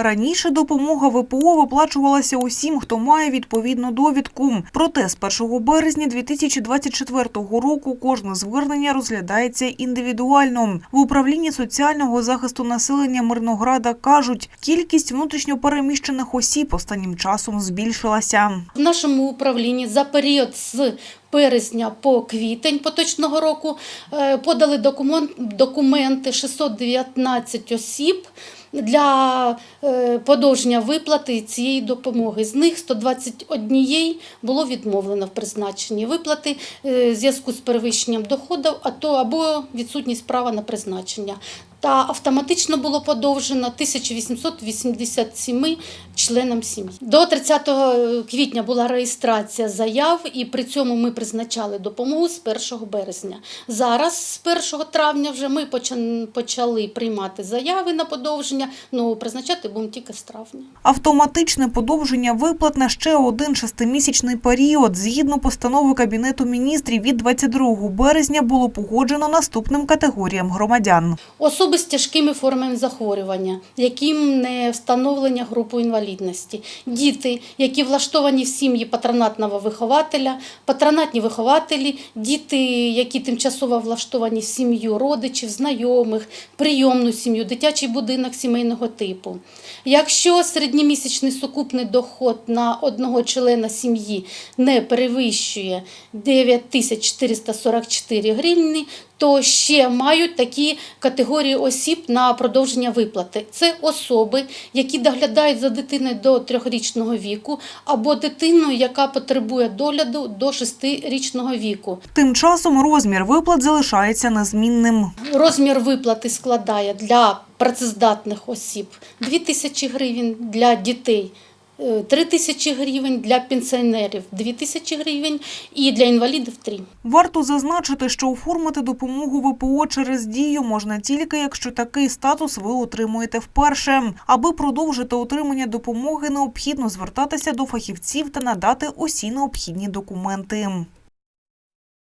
Раніше допомога ВПО виплачувалася усім, хто має відповідну довідку. Проте з 1 березня 2024 року кожне звернення розглядається індивідуально. В управлінні соціального захисту населення Мирнограда кажуть, кількість внутрішньопереміщених осіб останнім часом збільшилася. В нашому управлінні за період з березня по квітень поточного року е, подали документи 619 осіб для е, подовження виплати цієї допомоги. З них 121 було відмовлено в призначенні виплати е, в зв'язку з перевищенням доходів а то або відсутність права на призначення. Та автоматично було подовжено 1887 членам сім'ї. До 30 квітня була реєстрація заяв, і при цьому ми призначали допомогу з 1 березня. Зараз, з 1 травня, вже ми почали приймати заяви на подовження, ну призначати будемо тільки з травня. Автоматичне подовження виплат на ще один шестимісячний період. Згідно постанови Кабінету міністрів від 22 березня було погоджено наступним категоріям громадян. Особи з тяжкими формами захворювання, яким не встановлення групу інвалідності, діти, які влаштовані в сім'ї патронатного вихователя, патронатні вихователі, діти, які тимчасово влаштовані в сім'ю родичів, знайомих, прийомну сім'ю, дитячий будинок сімейного типу. Якщо середньомісячний сукупний доход на одного члена сім'ї не перевищує 9444 гривні, то ще мають такі категорії осіб на продовження виплати. Це особи, які доглядають за дитиною до трьохрічного віку, або дитиною, яка потребує догляду до шестирічного віку. Тим часом розмір виплат залишається незмінним. Розмір виплати складає для працездатних осіб 2 тисячі гривень, для дітей 3 тисячі гривень, для пенсіонерів 2 тисячі гривень і для інвалідів 3. Варто зазначити, що оформити допомогу ВПО через дію можна тільки, якщо такий статус ви отримуєте вперше. Аби продовжити отримання допомоги, необхідно звертатися до фахівців та надати усі необхідні документи.